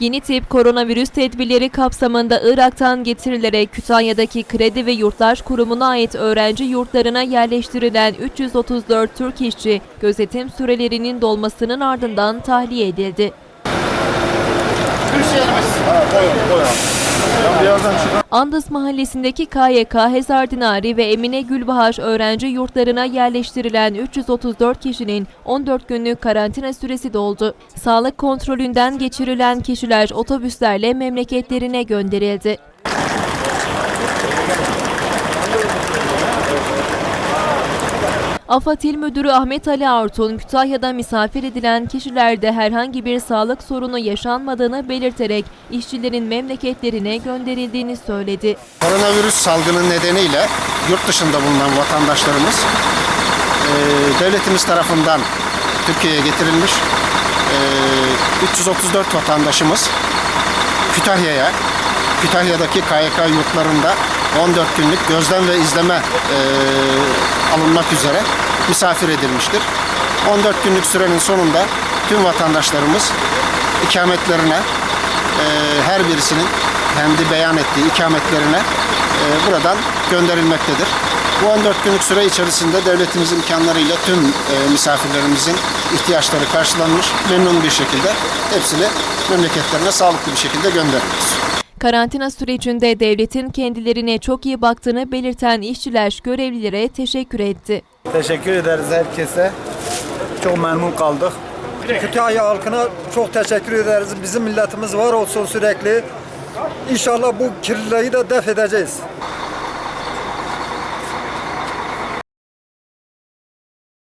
Yeni tip koronavirüs tedbirleri kapsamında Irak'tan getirilerek Kütahya'daki Kredi ve Yurtlar Kurumu'na ait öğrenci yurtlarına yerleştirilen 334 Türk işçi gözetim sürelerinin dolmasının ardından tahliye edildi. Andas mahallesindeki KYK Hezardinari ve Emine Gülbahar öğrenci yurtlarına yerleştirilen 334 kişinin 14 günlük karantina süresi doldu. Sağlık kontrolünden geçirilen kişiler otobüslerle memleketlerine gönderildi. AFAD İl Müdürü Ahmet Ali Artun, Kütahya'da misafir edilen kişilerde herhangi bir sağlık sorunu yaşanmadığını belirterek işçilerin memleketlerine gönderildiğini söyledi. Koronavirüs salgını nedeniyle yurt dışında bulunan vatandaşlarımız e, devletimiz tarafından Türkiye'ye getirilmiş. E, 334 vatandaşımız Kütahya'ya, Kütahya'daki KYK yurtlarında 14 günlük gözlem ve izleme e, alınmak üzere misafir edilmiştir. 14 günlük sürenin sonunda tüm vatandaşlarımız ikametlerine e, her birisinin kendi beyan ettiği ikametlerine e, buradan gönderilmektedir. Bu 14 günlük süre içerisinde devletimizin imkanlarıyla tüm e, misafirlerimizin ihtiyaçları karşılanmış, memnun bir şekilde hepsini memleketlerine sağlıklı bir şekilde gönderiyoruz. Karantina sürecinde devletin kendilerine çok iyi baktığını belirten işçiler görevlilere teşekkür etti. Teşekkür ederiz herkese. Çok memnun kaldık. Kütahya halkına çok teşekkür ederiz. Bizim milletimiz var olsun sürekli. İnşallah bu kirliliği de def edeceğiz.